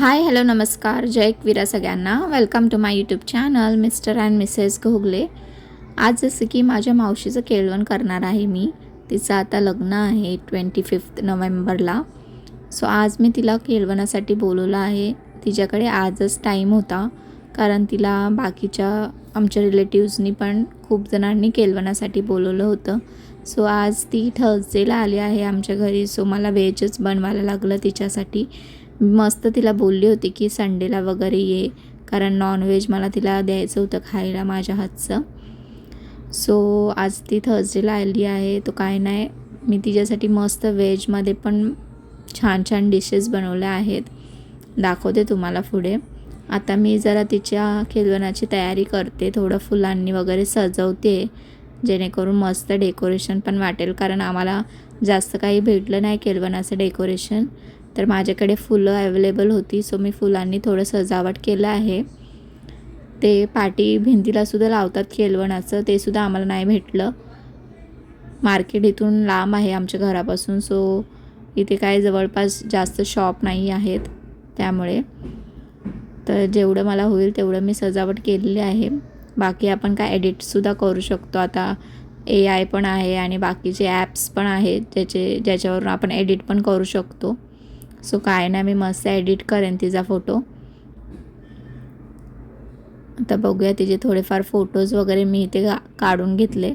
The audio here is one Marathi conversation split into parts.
हाय हॅलो नमस्कार. जय एकविरा सगळ्यांना. Welcome to my YouTube channel Mr and Mrs Ghogale. आज जसं की माझ्या मावशीचं केळवण करणार आहे मी. तिचं आता लग्न आहे ट्वेंटी फिफ्थ नोव्हेंबरला. सो आज मी तिला केळवणासाठी बोलवलं आहे. तिच्याकडे आजच टाईम होता. कारण तिला बाकीच्या आमच्या रिलेटिव्सनी पण खूप जणांनी केळवणासाठी बोलवलं होतं. सो आज ती थर्सडेला आली आहे आमच्या घरी. सो मला व्हेजच बनवायला लागलं तिच्यासाठी. मस्त तिला बोलली होती की संडेला वगैरे ये कारण नॉनव्हेज मला तिला द्यायचं होतं खायला माझ्या हातचं. सो आज ती थर्सडेला आली आहे तो काय नाही मी तिच्यासाठी मस्त व्हेजमध्ये पण छान छान डिशेस बनवल्या आहेत. दाखवते तुम्हाला पुढे. आता मी जरा तिच्या खेळवणाची तयारी करते थोडं फुलांनी वगैरे सजवते जेणेकरून मस्त डेकोरेशन पण वाटेल कारण आम्हाला जास्त काही भेटलं नाही केलवनाचं डेकोरेशन तर माझ्याकडे फुलं अवेलेबल होती सो मी फुलांनी थोडं सजावट केलं आहे. ते पाटी भिंतीलासुद्धा लावतात केळवणाचं ते सुद्धा आम्हाला नाही भेटलं. मार्केट इथून लांब आहे आमच्या घरापासून सो इथे काय जवळपास जास्त शॉप नाही आहेत त्यामुळे. तर जेवढं मला होईल तेवढं मी सजावट केलेली आहे. बाकी आपण काय एडिटसुद्धा करू शकतो. आता ए आय पण आहे आणि बाकीचे ॲप्स पण आहेत ज्याचे ज्याच्यावरून आपण एडिट पण करू शकतो. सो काय ना मी मस्त एडिट करेन तिचा फोटो आता बघूया तिचे थोडेफार फोटोज वगैरे मी इथे काढून घेतले.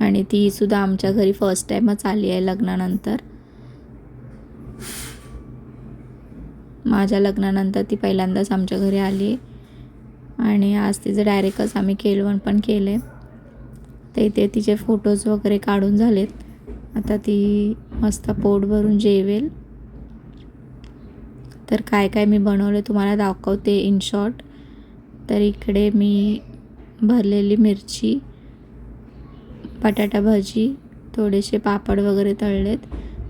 आणि ती सुद्धा आमच्या घरी फर्स्ट टाईमच आली आहे लग्नानंतर. माझ्या लग्नानंतर ती पहिल्यांदाच आमच्या घरी आली. आणि आज तिचं डायरेक्टच आम्ही केलवण पण केले तर इथे तिचे फोटोज वगैरे काढून झालेत. आता ती मस्त पोट भरून जेवेल. तर काय काय मी बनवले तुम्हाला दाखवते इन शॉर्ट तर इकडे मी भरलेली मिरची बटाटा भाजी थोडेसे पापड वगैरे तळलेत.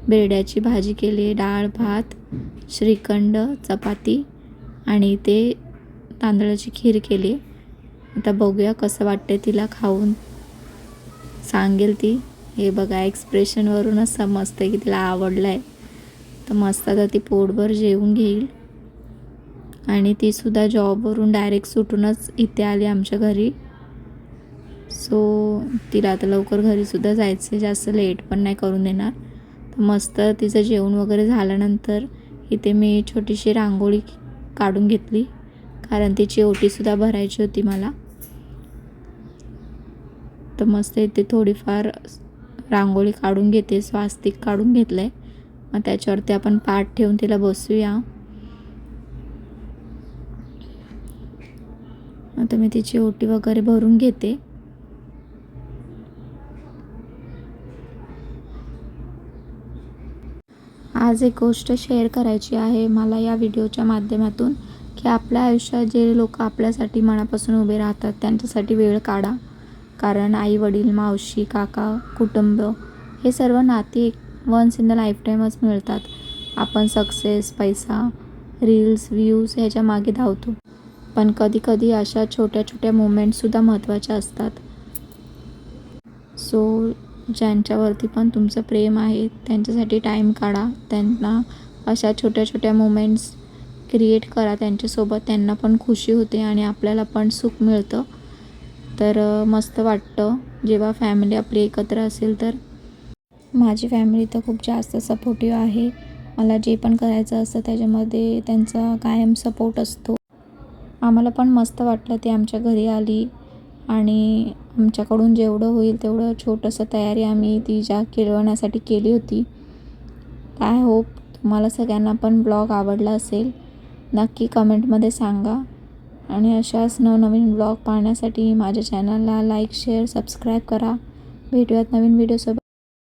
बेड्याची भाजी केली डाळ भात श्रीखंड चपाती आणि ते तांदळाची खीर केली आता बघूया कसं वाटते तिला खाऊन. सांगेल ती. हे बघा एक्सप्रेशनवरूनच समजतं की तिला आवडलं आहे तर मस्त आता ती पोटभर जेवून घेईल. आणि तीसुद्धा जॉबवरून डायरेक्ट सुटूनच इथे आली आमच्या घरी. सो तिला आता लवकर घरीसुद्धा जायचं आहे जास्त लेट पण नाही करून देणार. तर मस्त तिचं जेवण वगैरे झाल्यानंतर इथे मी छोटीशी रांगोळी काढून घेतली. कारण तिची ओटीसुद्धा भरायची होती मला. तर मस्त इथे थोडीफार रांगोळी काढून घेते स्वास्तिक काढून घेतलं आहे मग त्याच्यावरती आपण पाठ ठेवून तिला बसूया. आता मी तिची ओटी वगैरे भरून घेते. आज एक गोष्ट शेअर करायची आहे मला या व्हिडिओच्या माध्यमातून की आपल्या आयुष्यात जे लोक आपल्यासाठी मनापासून उभे राहतात त्यांच्यासाठी वेळ काढा. कारण आई वडील मावशी काका कुटुंब हे सर्व नाती वन्स इन द लाईफटाईमच मिळतात. आपण सक्सेस पैसा रील्स व्ह्यूज ह्याच्या मागे धावतो. पण कधी कधी अशा छोट्या छोट्या मुमेंटसुद्धा महत्त्वाच्या असतात. सो ज्यांच्यावरती पण तुमचं प्रेम आहे त्यांच्यासाठी टाईम काढा. त्यांना अशा छोट्या छोट्या मुमेंट्स क्रिएट करा. त्यांच्यासोबत त्यांना पण खुशी होते आणि आपल्याला पण सुख मिळतं. तर मस्त वाटतं. जेव्हा फॅमिली आपली एकत्र असेल तर. माझी फॅमिली तर खूप जास्त सपोर्टिव्ह आहे. मला जे पण करायचं असतं त्याच्यामध्ये त्यांचा कायम सपोर्ट असतो. आम्हाला पण मस्त वाटलं ती आमच्या घरी आली. आणि आमच्याकडून जेवढं होईल तेवढं छोटंसं तयारी आम्ही तिच्या केळवण्यासाठी केली होती. आय होप तुम्हाला सगळ्यांना पण ब्लॉग आवडला असेल. नक्की कमेंटमध्ये सांगा. आणि अशाच नवनवीन ब्लॉग पाहण्यासाठी माझ्या चॅनलला लाईक शेअर सबस्क्राईब करा. भेटूयात नवीन व्हिडिओसोबत